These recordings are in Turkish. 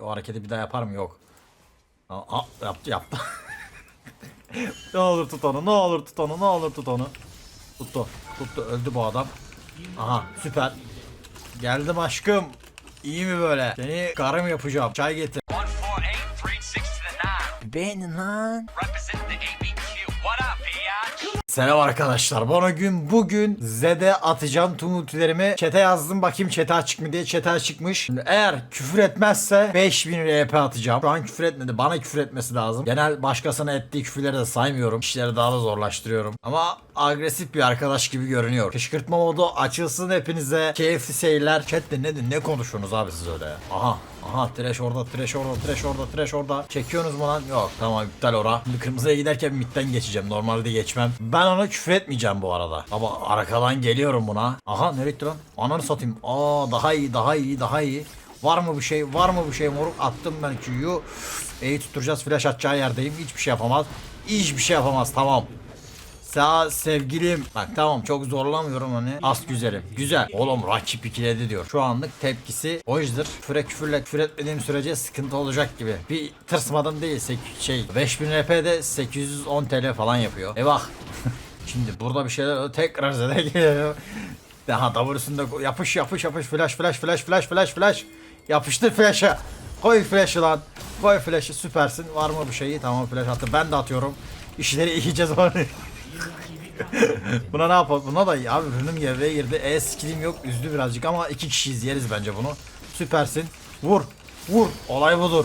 O hareketi bir daha yapar mı? Yok. Aa, aa, yaptı yaptı. ne olur tut onu, ne olur tut onu, ne olur tut onu. Tuttu, tuttu. Öldü bu adam. Aha süper. Geldim aşkım. İyi mi böyle? Seni karım yapacağım. Çay getir. 14836 to the 9. Beğenin lan. Selam arkadaşlar. Bana gün bugün Z'de atacağım tüm ultilerimi. Çete yazdım bakayım çete açık mı diye. Çete açıkmış. Şimdi eğer küfür etmezse 5000 RP atacağım. Şu an küfür etmedi. Bana küfür etmesi lazım. Genel başkasına ettiği küfürleri de saymıyorum. İşleri daha da zorlaştırıyorum. Ama agresif bir arkadaş gibi görünüyor. Kışkırtma modu açılsın hepinize. Keyifli seyirler. Chatte ne, ne konuşuyorsunuz abi siz öyle? Aha. Aha trash orada, trash orada, trash orada, trash orada. Çekiyorsunuz mu lan? Yok tamam iptal ora. Şimdi kırmızıya giderken midden geçeceğim. Normalde geçmem. Ben ona küfür etmeyeceğim bu arada. Ama arkadan geliyorum buna. Aha nereye gitti lan? Ananı satayım. Aa daha iyi, daha iyi, daha iyi. Var mı bir şey? Var mı bir şey moruk? Attım ben Q'yu. E'yi tutturacağız. Flash atacağı yerdeyim. Hiçbir şey yapamaz. Hiçbir şey yapamaz. Tamam. Sağ sevgilim. Bak tamam çok zorlamıyorum hani. As güzelim. Güzel. Oğlum rakip ikiledi diyor. Şu anlık tepkisi o yüzden. Küfre küfürle küfür etmediğim sürece sıkıntı olacak gibi. Bir tırsmadım değil. Sek- şey 5000 RP'de 810 TL falan yapıyor. E bak. Şimdi burada bir şeyler tekrar zede geliyor. Daha W'sunda yapış yapış yapış flash flash flash flash flash flash. Yapıştır flash'a. Koy flash'ı lan. Koy flash'ı süpersin. Var mı bir şeyi? Tamam flash attı. Ben de atıyorum. İşleri iyice zor. Buna ne yapalım? Buna da iyi. abi rünüm devreye girdi. E skillim yok. Üzdü birazcık ama iki kişiyiz yeriz bence bunu. Süpersin. Vur. Vur. Olay budur.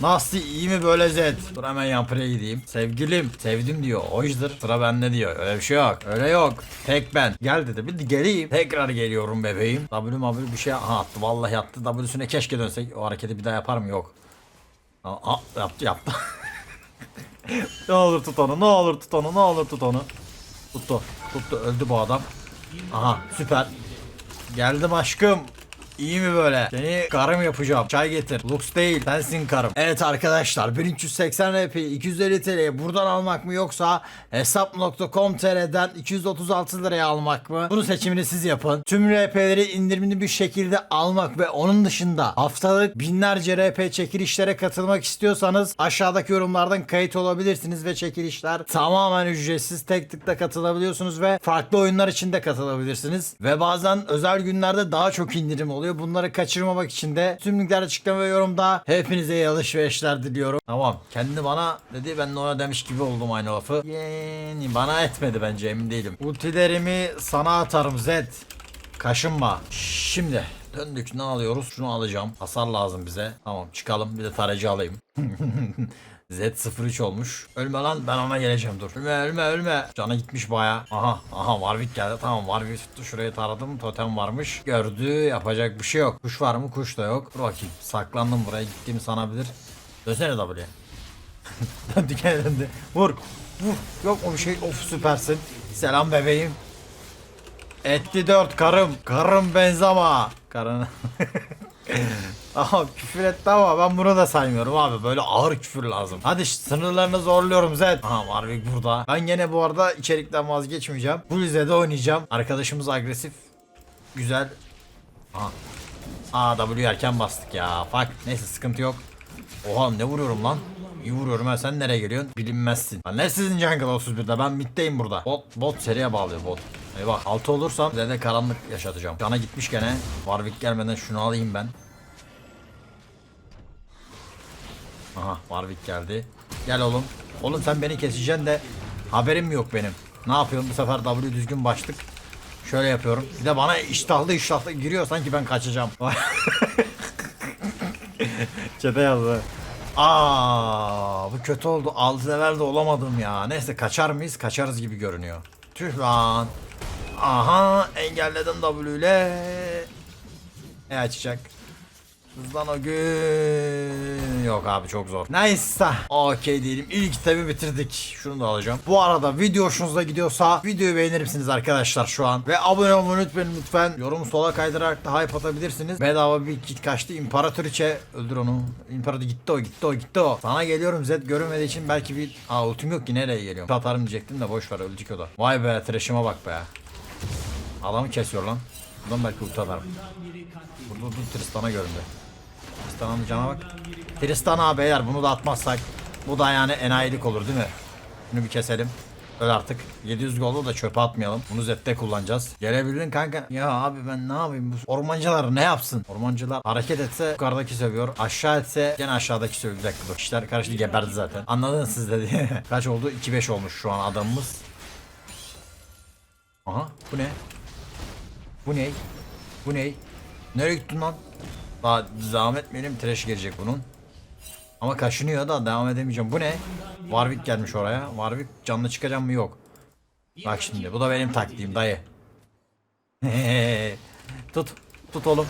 Nasıl iyi mi böyle Zed? Dur hemen yampire gideyim. Sevgilim. Sevdim diyor. Yüzden sıra bende diyor. Öyle bir şey yok. Öyle yok. Tek ben. Gel dedi. Bir de geleyim. Tekrar geliyorum bebeğim. W W bir şey aha attı. Vallahi attı. W'süne keşke dönsek. O hareketi bir daha yapar mı? Yok. Aa, yaptı yaptı. ne olur tut onu. Ne olur tut onu. Ne olur tut onu. Tuttu. Tuttu. Öldü bu adam. Aha süper. Geldim aşkım. İyi mi böyle? Seni karım yapacağım. Çay getir. Lux değil. Sensin karım. Evet arkadaşlar 1380 RP 250 TL buradan almak mı yoksa hesap.com.tr'den 236 liraya almak mı? Bunu seçimini siz yapın. Tüm RP'leri indirimli bir şekilde almak ve onun dışında haftalık binlerce RP çekilişlere katılmak istiyorsanız aşağıdaki yorumlardan kayıt olabilirsiniz ve çekilişler tamamen ücretsiz. Tek tıkla katılabiliyorsunuz ve farklı oyunlar için de katılabilirsiniz. Ve bazen özel günlerde daha çok indirim oluyor. Bunları kaçırmamak için de tüm linkler açıklama ve yorumda hepinize iyi alışverişler diliyorum. Tamam. Kendi bana dedi ben de ona demiş gibi oldum aynı lafı. Yani bana etmedi bence emin değilim. Ultilerimi sana atarım Zed. Kaşınma. Şimdi döndük ne alıyoruz? Şunu alacağım. Hasar lazım bize. Tamam çıkalım bir de tarayıcı alayım. Z03 olmuş. Ölme lan ben ona geleceğim dur. Ölme ölme ölme. Cana gitmiş baya. Aha aha Warwick geldi. Tamam Warwick tuttu şurayı taradım. Totem varmış. Gördü yapacak bir şey yok. Kuş var mı? Kuş da yok. Bakayım. Saklandım buraya gittiğimi sanabilir. Dönsene W'ye. gene döndü. Vur. Vur. Yok bir şey? Of süpersin. Selam bebeğim. Etti dört karım. Karım benzama. Karın. Aha küfür etti ama ben bunu da saymıyorum abi. Böyle ağır küfür lazım. Hadi sınırlarını zorluyorum Zed. Aha Warwick burada. Ben gene bu arada içerikten vazgeçmeyeceğim. Bu Zed'e oynayacağım. Arkadaşımız agresif. Güzel. Aha. Aa W erken bastık ya. Fuck. Neyse sıkıntı yok. Oha ne vuruyorum lan? İyi vuruyorum ha sen nereye geliyorsun? Bilinmezsin. Lan ne sizin jungle 31'de ben middeyim burada. Bot, bot seriye bağlıyor bot. Eyvah 6 olursam size de karanlık yaşatacağım. Cana gitmiş gene. Warwick gelmeden şunu alayım ben. Aha Warwick geldi. Gel oğlum. Oğlum sen beni keseceksin de haberim yok benim. Ne yapıyorum bu sefer W düzgün başlık. Şöyle yapıyorum. Bir de bana iştahlı iştahlı giriyor sanki ben kaçacağım. Çete yazdı. Aa, bu kötü oldu. 6 level de olamadım ya. Neyse kaçar mıyız? Kaçarız gibi görünüyor. Tüh lan. Aha engelledim W ile. Ne açacak? Hızlan o gün. Yok abi çok zor. Neyse. Okey diyelim. İlk kitabı bitirdik. Şunu da alacağım. Bu arada video hoşunuza gidiyorsa videoyu beğenir misiniz arkadaşlar şu an? Ve abone olmayı unutmayın lütfen. Yorumu sola kaydırarak da hype atabilirsiniz. Bedava bir kit kaçtı. İmparatoriçe. Öldür onu. İmparator gitti o gitti o gitti o. Sana geliyorum Zed görünmediği için belki bir... Aa ultim yok ki nereye geliyorum? Atarım diyecektim de boş ver ölecek o da. Vay be trash'ıma bak be. Adamı kesiyor lan. Buradan belki ulti atarım. Burada dur Tristan'a göründü. Tristan'ın cana bak. Tristan abi eğer bunu da atmazsak bu da yani enayilik olur değil mi? Bunu bir keselim. Öl artık. 700 goldu da çöpe atmayalım. Bunu Zed'de kullanacağız. Gelebildin kanka. Ya abi ben ne yapayım? Bu ormancılar ne yapsın? Ormancılar hareket etse yukarıdaki sövüyor. Aşağı etse gene aşağıdaki sövüyor. Bir dur. İşler karıştı geberdi zaten. Anladınız siz dedi. Kaç oldu? 2-5 olmuş şu an adamımız. Aha bu ne? Bu ne? Bu ne? Nereye gittin lan? Daha devam etmeyelim. Trash gelecek bunun. Ama kaşınıyor da devam edemeyeceğim. Bu ne? Warwick gelmiş oraya. Warwick canlı çıkacak mı? Yok. Bak şimdi bu da benim taktiğim dayı. tut. Tut oğlum.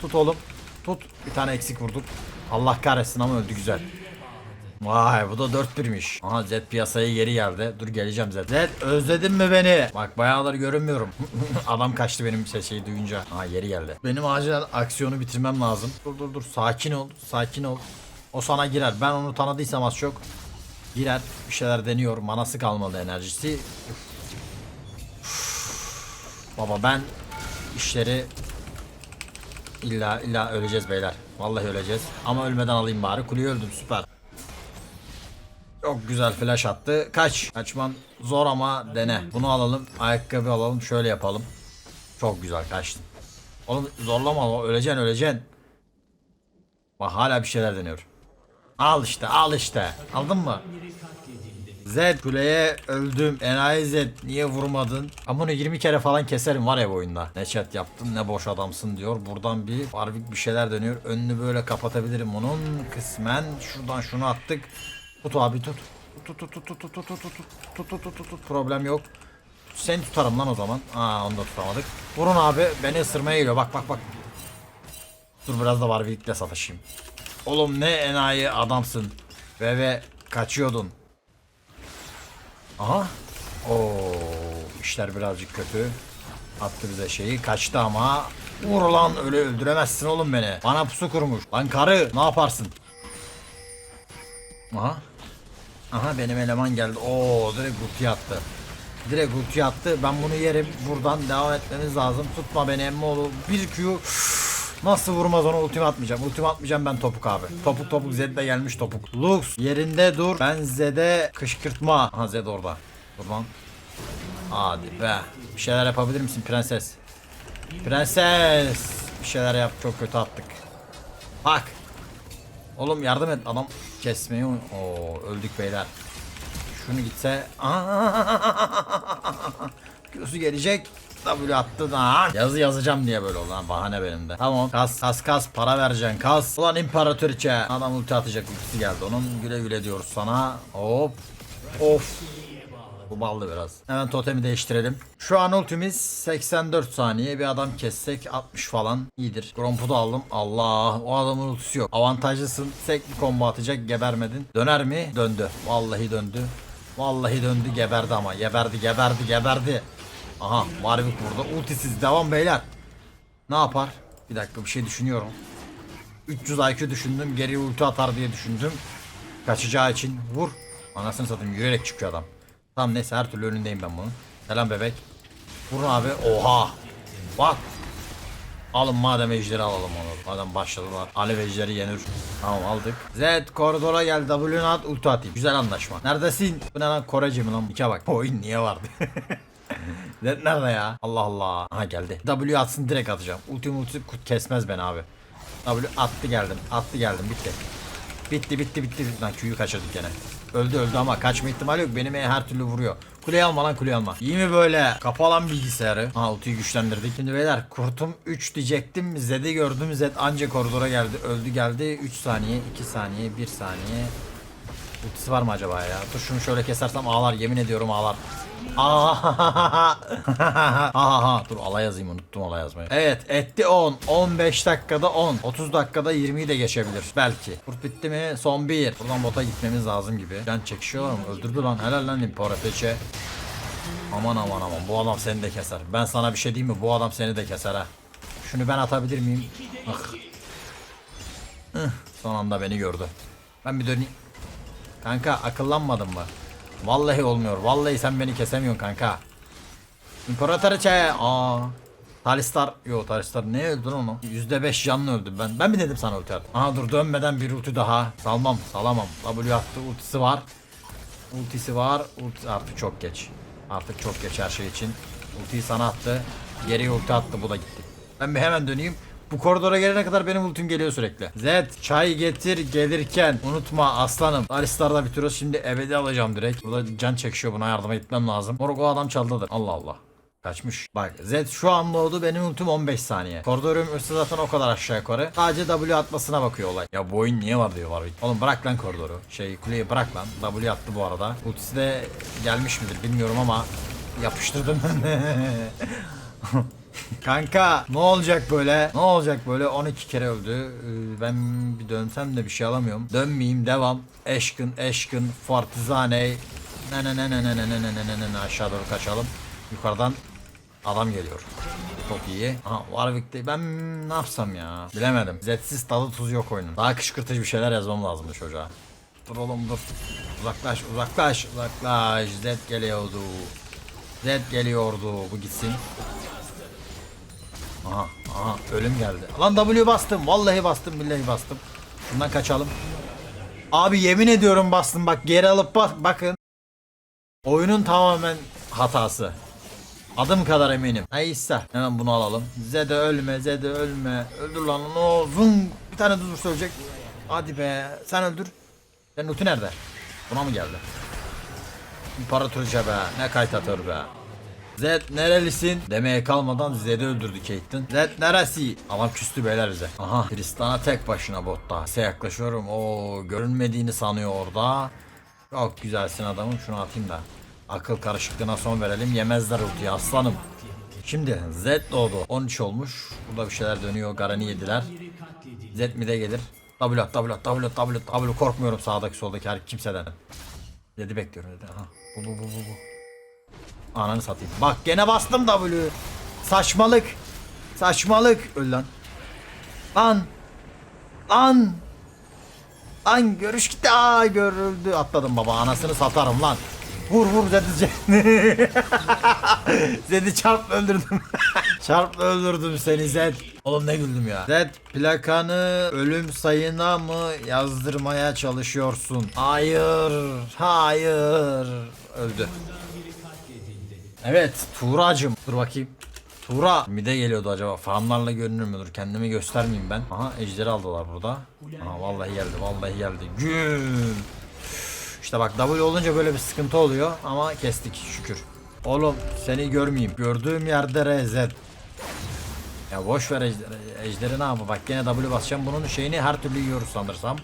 Tut oğlum. Tut. Bir tane eksik vurduk. Allah kahretsin ama öldü güzel. Vay bu da 4 birmiş. Aha Z piyasaya geri geldi. Dur geleceğim Z. Z özledin mi beni? Bak bayağıdır görünmüyorum. Adam kaçtı benim ses şeyi duyunca. Aha geri geldi. Benim acilen aksiyonu bitirmem lazım. Dur dur dur sakin ol. Sakin ol. O sana girer. Ben onu tanıdıysam az çok. Girer. Bir şeyler deniyor. Manası kalmadı enerjisi. Baba ben işleri illa illa öleceğiz beyler. Vallahi öleceğiz. Ama ölmeden alayım bari. Kuleyi öldüm süper. Çok güzel flash attı. Kaç. Kaçman zor ama dene. Bunu alalım. Ayakkabı alalım. Şöyle yapalım. Çok güzel kaçtın. Oğlum zorlama. Öleceksin öleceksin. Bak hala bir şeyler deniyor. Al işte al işte. Aldın mı? Z kuleye öldüm. Enayi Z niye vurmadın? Ama bunu 20 kere falan keserim var ya bu oyunda. Ne chat yaptın ne boş adamsın diyor. Buradan bir Warwick bir şeyler dönüyor. Önünü böyle kapatabilirim onun kısmen. Şuradan şunu attık. Tut abi tut. Tut tut tut tut tut tut tut tut tut tut tut problem yok. Seni tutarım lan o zaman. Aa onu da tutamadık. Vurun abi beni ısırmaya geliyor bak bak bak. Dur biraz da Warwick'le sataşayım. Oğlum ne enayi adamsın. Ve ve kaçıyordun. Aha. Oo, işler birazcık kötü. Attı bize şeyi. Kaçtı ama. Vur lan öyle öldüremezsin oğlum beni. Bana pusu kurmuş. Lan karı ne yaparsın? Aha. Aha benim eleman geldi. Oo direkt ulti attı. Direkt ulti attı. Ben bunu yerim. Buradan devam etmemiz lazım. Tutma beni emmoğlu. Bir Q. Nasıl vurmaz onu ultimi atmayacağım. Ultimi atmayacağım ben topuk abi. Topuk topuk Zed'de gelmiş topuk. Lux yerinde dur. Ben Zed'e kışkırtma. Aha Zed orada. Dur lan. Hadi be. Bir şeyler yapabilir misin prenses? Prenses. Bir şeyler yap. Çok kötü attık. Bak. Oğlum yardım et adam kesmeyi un- öldük beyler. Şunu gitse. Gözü gelecek. W attı da. Yazı yazacağım diye böyle. Ha, bahane benim de. Tamam. Kas kas kas para vereceksin kas. Ulan imparatoriçe. Adam ulti atacak ultisi geldi. Onun güle güle diyoruz sana. Hop. Of. Bu ballı biraz. Hemen totemi değiştirelim. Şu an ultimiz 84 saniye. Bir adam kessek 60 falan. iyidir. Gromp'u da aldım. Allah. O adamın ultisi yok. Avantajlısın. Tek bir combo atacak. Gebermedin. Döner mi? Döndü. Vallahi döndü. Vallahi döndü. Geberdi ama. Geberdi. Geberdi. Geberdi. Aha. Warwick burada. Ultisiz. Devam beyler. Ne yapar? Bir dakika bir şey düşünüyorum. 300 IQ düşündüm. Geri ulti atar diye düşündüm. Kaçacağı için vur. Anasını satayım yürüyerek çıkıyor adam. Tamam neyse her türlü önündeyim ben bunun. Selam bebek. Vurun abi. Oha. Bak. Alın madem ejderi alalım onu. Madem başladılar. Alev ejderi yenir. Tamam aldık. Z koridora gel. W'nu at ulti atayım. Güzel anlaşma. Neredesin? Bu ne lan Korece mi lan? İke bak. Oyun niye vardı? Z nerede ya? Allah Allah. Aha geldi. W atsın direkt atacağım. Ulti multi kesmez beni abi. W attı geldim. Attı geldim. Bitti. Bitti bitti bitti. Lan Q'yu kaçırdık gene. Öldü öldü ama kaçma ihtimali yok. Benim her türlü vuruyor. Kuleyi alma lan kuleyi alma. İyi mi böyle? Kapa lan bilgisayarı. Ha ultiyi güçlendirdik. Şimdi beyler kurtum 3 diyecektim. Zed'i gördüm. Zed anca koridora geldi. Öldü geldi. 3 saniye, 2 saniye, 1 saniye. Ultisi var mı acaba ya? Dur şunu şöyle kesersem ağlar. Yemin ediyorum ağlar. Aa, ha dur ala yazayım unuttum ala yazmayı. Evet etti 10. 15 dakikada 10. 30 dakikada 20'yi de geçebilir belki. Kurt bitti mi? Son 1. Buradan bota gitmemiz lazım gibi. Can çekişiyorlar mı? Öldürdü lan. Helal lan İmparatoriçe. Aman aman aman bu adam seni de keser. Ben sana bir şey diyeyim mi? Bu adam seni de keser ha. Şunu ben atabilir miyim? Ah. Son anda beni gördü. Ben bir döneyim. Kanka akıllanmadın mı? Vallahi olmuyor. Vallahi sen beni kesemiyorsun kanka. İmparatoriçe. Aa. Talistar, yo Talistar ne öldü onu? %5 canlı öldü ben. Ben mi dedim sana ulti at? Aha dur dönmeden bir ulti daha. Salmam, salamam. W attı, ultisi var. Ultisi var. Ulti artık çok geç. Artık çok geç her şey için. Ultiyi sana attı. Geriye ulti attı bu da gitti. Ben bir hemen döneyim. Bu koridora gelene kadar benim ultim geliyor sürekli. Zed çay getir gelirken unutma aslanım. Alistar'da bitiriyoruz. Şimdi ebedi alacağım direkt. Burada can çekişiyor buna yardıma gitmem lazım. Moruk o adam çaldıdır. Allah Allah. Kaçmış. Bak Z şu an doğdu benim ultim 15 saniye. Koridorun üstü zaten o kadar aşağı yukarı. Sadece W atmasına bakıyor olay. Ya bu oyun niye var diyor var. Oğlum bırak lan koridoru. Şey kuleyi bırak lan. W attı bu arada. Ultisi de gelmiş midir bilmiyorum ama yapıştırdım. Kanka ne olacak böyle? Ne olacak böyle? 12 kere öldü. Ee, Ben bir dönsem de bir şey alamıyorum. Dönmeyeyim devam. Eşkın eşkın Fartizane. Ne ne ne ne ne ne ne ne ne ne ne ne aşağı doğru kaçalım. Yukarıdan adam geliyor. Çok iyi. Aha Warwick'te ben ne yapsam ya? Bilemedim. Zetsiz tadı tuzu yok oyunun. Daha kışkırtıcı bir şeyler yazmam lazım çocuğa. Dur oğlum dur. Uzaklaş uzaklaş uzaklaş. Zed geliyordu. Zed geliyordu. Bu gitsin. Aha, aha ölüm geldi. Lan W bastım. Vallahi bastım, billahi bastım. Şundan kaçalım. Abi yemin ediyorum bastım bak geri alıp bak bakın. Oyunun tamamen hatası. Adım kadar eminim. Neyse hemen bunu alalım. Zede ölme, Zede ölme. Öldür lan onu. Zung. Bir tane durursa ölecek. Hadi be. Sen öldür. Senin ulti nerede? Buna mı geldi? İmparatoriçe be. Ne kaytatör be. Zed nerelisin? Demeye kalmadan Zed'i öldürdü Caitlyn. Zed neresi? Adam küstü beyler bize. Aha Tristan'a tek başına botta. Size yaklaşıyorum. O görünmediğini sanıyor orada. Çok güzelsin adamım. Şunu atayım da. Akıl karışıklığına son verelim. Yemezler ultiyi aslanım. Şimdi Zed doğdu. 13 olmuş. Burada bir şeyler dönüyor. Garen'i yediler. Zed mi de gelir? W at, W at, W at, W at, W korkmuyorum sağdaki soldaki her kimseden. Zed'i bekliyorum dedi. Aha. Bu bu bu bu bu. Ananı satayım. Bak gene bastım W. Saçmalık. Saçmalık. Öl lan. Lan. Lan. Lan görüş gitti. Aa görüldü. Atladım baba. Anasını satarım lan. Vur vur Zed'i. Zed'i çarp öldürdüm. çarp öldürdüm seni Zed. Oğlum ne güldüm ya. Zed plakanı ölüm sayına mı yazdırmaya çalışıyorsun? Hayır. Hayır. Öldü. Evet Tuğracım. Dur bakayım. Tuğra mide geliyordu acaba. Farmlarla görünür müdür? Kendimi göstermeyeyim ben. Aha ejderi aldılar burada. Aha vallahi geldi vallahi geldi. Güm. İşte bak W olunca böyle bir sıkıntı oluyor ama kestik şükür. Oğlum seni görmeyeyim. Gördüğüm yerde RZ. Ya boş ver ejderi, ejderi ne yapı bak gene W basacağım bunun şeyini her türlü yiyoruz sanırsam.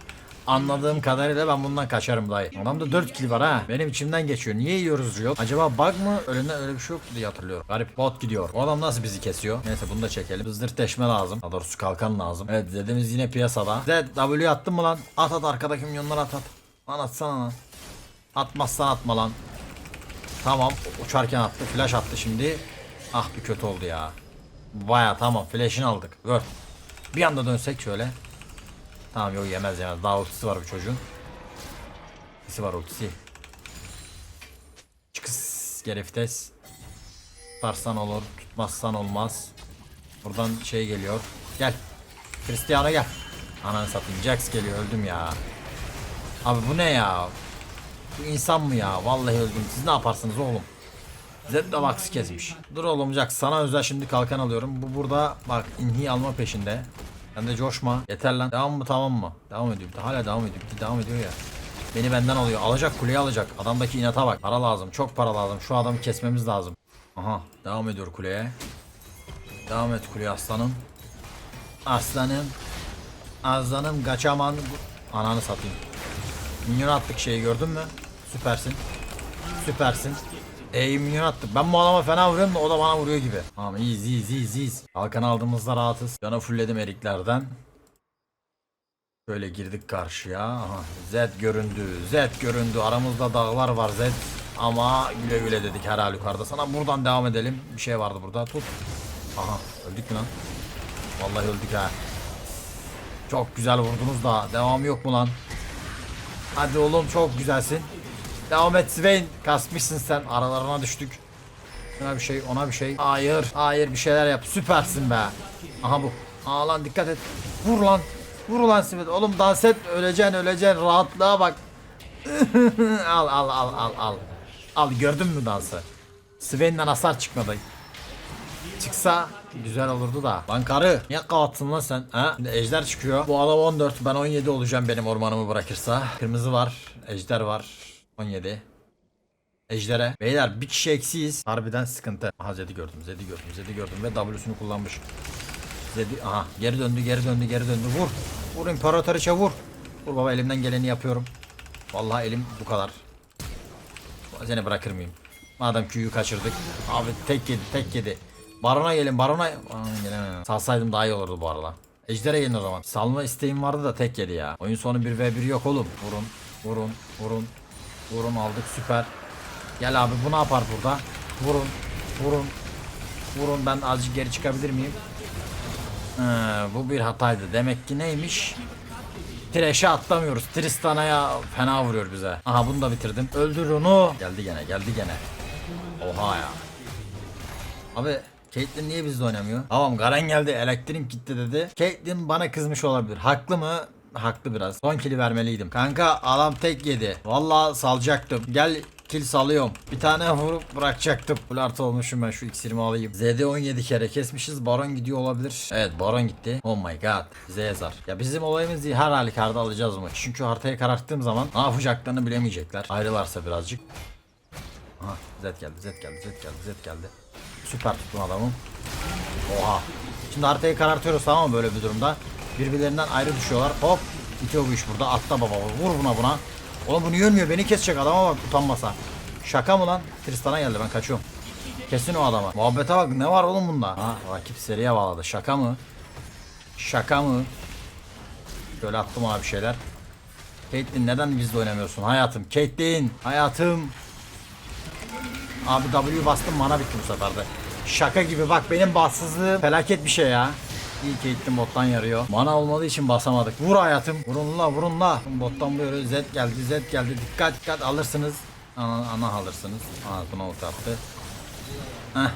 Anladığım kadarıyla ben bundan kaçarım dayı. Adamda 4 kill var ha. Benim içimden geçiyor. Niye yiyoruz yok? Acaba bug mı? Ölüne öyle bir şey yok diye hatırlıyorum. Garip bot gidiyor. O adam nasıl bizi kesiyor? Neyse bunu da çekelim. Hızdır teşme lazım. Daha doğrusu kalkan lazım. Evet Zed'imiz yine piyasada. Zed W attın mı lan? At at arkadaki milyonları at at. Lan atsana lan. Atmazsan atma lan. Tamam uçarken attı. Flash attı şimdi. Ah bir kötü oldu ya. Baya tamam flash'ini aldık. Gör. Bir anda dönsek şöyle. Tamam yok yemez yemez. Daha ultisi var bu çocuğun. Ultisi var ultisi. Çıkıs geri vites. Tutarsan olur. Tutmazsan olmaz. Buradan şey geliyor. Gel. Cristiano gel. Ananı satayım. Jax geliyor. Öldüm ya. Abi bu ne ya? Bu insan mı ya? Vallahi öldüm. Siz ne yaparsınız oğlum? Zed de Vax'ı kesmiş. Dur oğlum Jax sana özel şimdi kalkan alıyorum. Bu burada bak inhi alma peşinde. Sen de coşma. Yeter lan. Devam mı tamam mı? Devam ediyor. Hala devam ediyor. Devam ediyor ya. Beni benden alıyor. Alacak kuleyi alacak. Adamdaki inata bak. Para lazım. Çok para lazım. Şu adamı kesmemiz lazım. Aha. Devam ediyor kuleye. Devam et kuleye aslanım. Aslanım. Aslanım kaçaman. Ananı satayım. Minyon attık şeyi gördün mü? Süpersin. Süpersin. Ey minyon attık. Ben bu adama fena vuruyorum da o da bana vuruyor gibi. Tamam iyiyiz iyiyiz iyiyiz iyiyiz. Kalkan aldığımızda rahatız. Canı fullledim eriklerden. Şöyle girdik karşıya. Aha, Z göründü. Z göründü. Aramızda dağlar var Z. Ama güle güle dedik her halükarda. Sana buradan devam edelim. Bir şey vardı burada. Tut. Aha öldük mü lan? Vallahi öldük ha. Çok güzel vurdunuz da. Devamı yok mu lan? Hadi oğlum çok güzelsin. Devam et Swain. Kasmışsın sen. Aralarına düştük. Ona bir şey, ona bir şey. Hayır, hayır bir şeyler yap. Süpersin be. Aha bu. Aa lan dikkat et. Vur lan. Vur lan Simit. Oğlum dans et. Öleceksin, öleceksin. Rahatlığa bak. al, al, al, al, al. Al gördün mü dansı? Sven'den hasar çıkmadı. Çıksa güzel olurdu da. Lan karı niye kapattın lan sen? Ha? Şimdi ejder çıkıyor. Bu adam 14 ben 17 olacağım benim ormanımı bırakırsa. Kırmızı var. Ejder var. 17. Ejder'e. Beyler bir kişi eksiyiz. Harbiden sıkıntı. Aha Zed'i gördüm. Zed'i gördüm. Zed'i gördüm ve W'sunu kullanmış. Zed'i aha geri döndü geri döndü geri döndü. Vur. Vur imparatoriçe vur. Vur baba elimden geleni yapıyorum. Vallahi elim bu kadar. Seni bırakır mıyım? Madem Q'yu kaçırdık. Abi tek yedi tek yedi. Barona gelin barona. Aa, gelemem. Salsaydım daha iyi olurdu bu arada. Ejder'e gelin o zaman. Salma isteğim vardı da tek yedi ya. Oyun sonu 1v1 yok oğlum. Vurun. Vurun. Vurun. Vurun aldık süper. Gel abi bu ne yapar burada? Vurun. Vurun. Vurun ben azıcık geri çıkabilir miyim? Ee, bu bir hataydı. Demek ki neymiş? Trash'e atlamıyoruz. Tristana'ya fena vuruyor bize. Aha bunu da bitirdim. Öldür onu. Geldi gene geldi gene. Oha ya. Abi Caitlyn niye bizde oynamıyor? Tamam Garen geldi elektrik gitti dedi. Caitlyn bana kızmış olabilir. Haklı mı? Haklı biraz. Son kili vermeliydim. Kanka adam tek yedi. Vallahi salacaktım. Gel kill salıyorum. Bir tane vurup bırakacaktım. Full artı olmuşum ben şu iksirimi alayım. Z'de 17 kere kesmişiz. Baron gidiyor olabilir. Evet Baron gitti. Oh my god. Bize. Ya bizim olayımız değil. Her halükarda alacağız mı? Çünkü haritayı kararttığım zaman ne yapacaklarını bilemeyecekler. Ayrılarsa birazcık. Aha Z geldi Z geldi Z geldi Z geldi. Süper tuttum adamı. Oha. Şimdi haritayı karartıyoruz tamam mı böyle bir durumda. Birbirlerinden ayrı düşüyorlar. Hop. Bitiyor bu iş burada. Atla baba. Vur buna buna. Oğlum bunu yönmüyor. Beni kesecek adama bak utanmasa. Şaka mı lan? Tristan'a geldi ben kaçıyorum. Kesin o adama. Muhabbete bak ne var oğlum bunda? Ha rakip seriye bağladı. Şaka mı? Şaka mı? Şöyle attım abi şeyler. Caitlyn neden bizle oynamıyorsun hayatım? Caitlyn hayatım. Abi W bastım mana bitti bu sefer de. Şaka gibi bak benim bassızlığım felaket bir şey ya. İyi ki gittim bottan yarıyor. Mana olmadığı için basamadık. Vur hayatım. Vurun la vurun la. Bottan böyle Z geldi Z geldi. Dikkat dikkat alırsınız. Ana, ana alırsınız. Ana buna ult attı. Heh.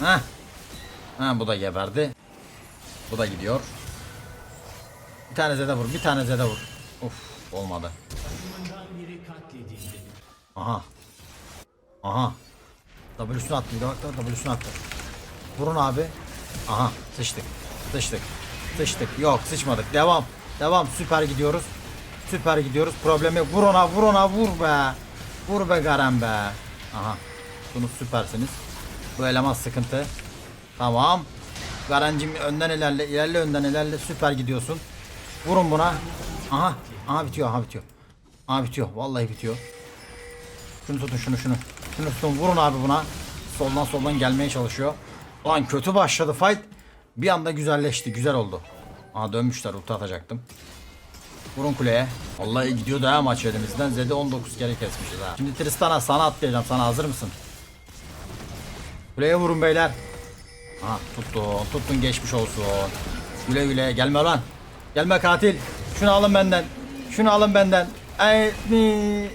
Heh. Ha bu da geberdi. Bu da gidiyor. Bir tane Z'de vur. Bir tane Z'de vur. Uf olmadı. Aha. Aha. W'sunu attı bir de bak W'sunu attı. Vurun abi. Aha sıçtık. Sıçtık. Sıçtık. Yok sıçmadık. Devam. Devam. Süper gidiyoruz. Süper gidiyoruz. Problem yok. Vur ona vur ona vur be. Vur be Garen be. Aha. Bunu süpersiniz. Bu eleman sıkıntı. Tamam. Garencim önden ilerle. ilerle önden ilerle. Süper gidiyorsun. Vurun buna. Aha. Aha bitiyor. Aha bitiyor. Aha bitiyor. Vallahi bitiyor. Şunu tutun şunu şunu. Şunu tutun vurun abi buna. Soldan soldan gelmeye çalışıyor. Lan kötü başladı fight. Bir anda güzelleşti. Güzel oldu. Aha dönmüşler ulti atacaktım. Vurun kuleye. Vallahi gidiyor daha maç elimizden. Zed'i 19 kere kesmişiz ha. Şimdi Tristan'a sana atlayacağım. Sana hazır mısın? Kuleye vurun beyler. Ha tuttun. Tuttun geçmiş olsun. Güle güle. Gelme lan. Gelme katil. Şunu alın benden. Şunu alın benden. Help me.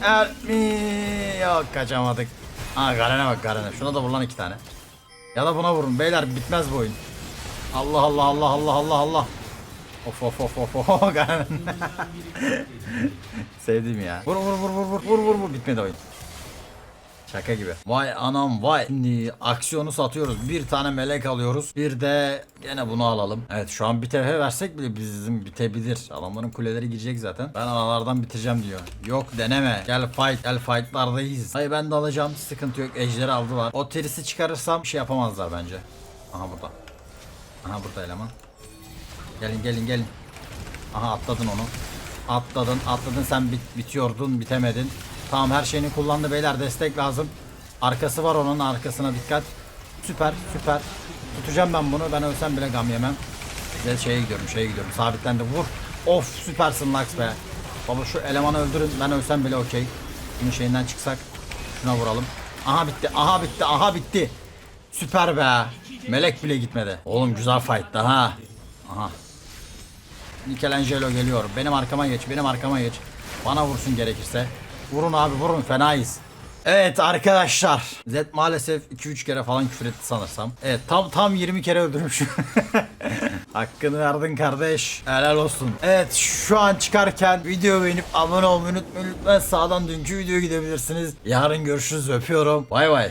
Help me. Yok kaçamadık. Ha Garen'e bak Garen'e. Şuna da vur lan iki tane. Ya da buna vurun. Beyler bitmez bu oyun. Allah Allah Allah Allah Allah Allah. Of of of of of. Sevdim ya. Vur vur vur vur vur vur vur vur bitmedi oyun. Şaka gibi. Vay anam vay. Şimdi aksiyonu satıyoruz. Bir tane melek alıyoruz. Bir de gene bunu alalım. Evet şu an bir TF versek bile bizim bitebilir. Adamların kuleleri girecek zaten. Ben aralardan bitireceğim diyor. Yok deneme. Gel fight. Gel fightlardayız. Hayır ben de alacağım. Sıkıntı yok. Ejderi aldılar. O terisi çıkarırsam bir şey yapamazlar bence. Aha burada. Aha burada eleman. Gelin gelin gelin. Aha atladın onu. Atladın atladın sen bit bitiyordun bitemedin. Tamam her şeyini kullandı beyler destek lazım. Arkası var onun arkasına dikkat. Süper süper. Tutacağım ben bunu ben ölsem bile gam yemem. Size şeye gidiyorum şeye gidiyorum sabitlendi vur. Of süpersin Lux be. Baba şu elemanı öldürün ben ölsem bile okey. Bunun şeyinden çıksak şuna vuralım. Aha bitti aha bitti aha bitti. Süper be. Melek bile gitmedi. Oğlum güzel fight'tı ha. Aha. Michelangelo geliyor. Benim arkama geç, benim arkama geç. Bana vursun gerekirse. Vurun abi vurun fenayız. Evet arkadaşlar. Zed maalesef 2-3 kere falan küfür etti sanırsam. Evet tam tam 20 kere öldürmüşüm. Hakkını verdin kardeş. Helal olsun. Evet şu an çıkarken video beğenip abone olmayı unutmayın. Lütfen sağdan dünkü videoya gidebilirsiniz. Yarın görüşürüz öpüyorum. Bay bay.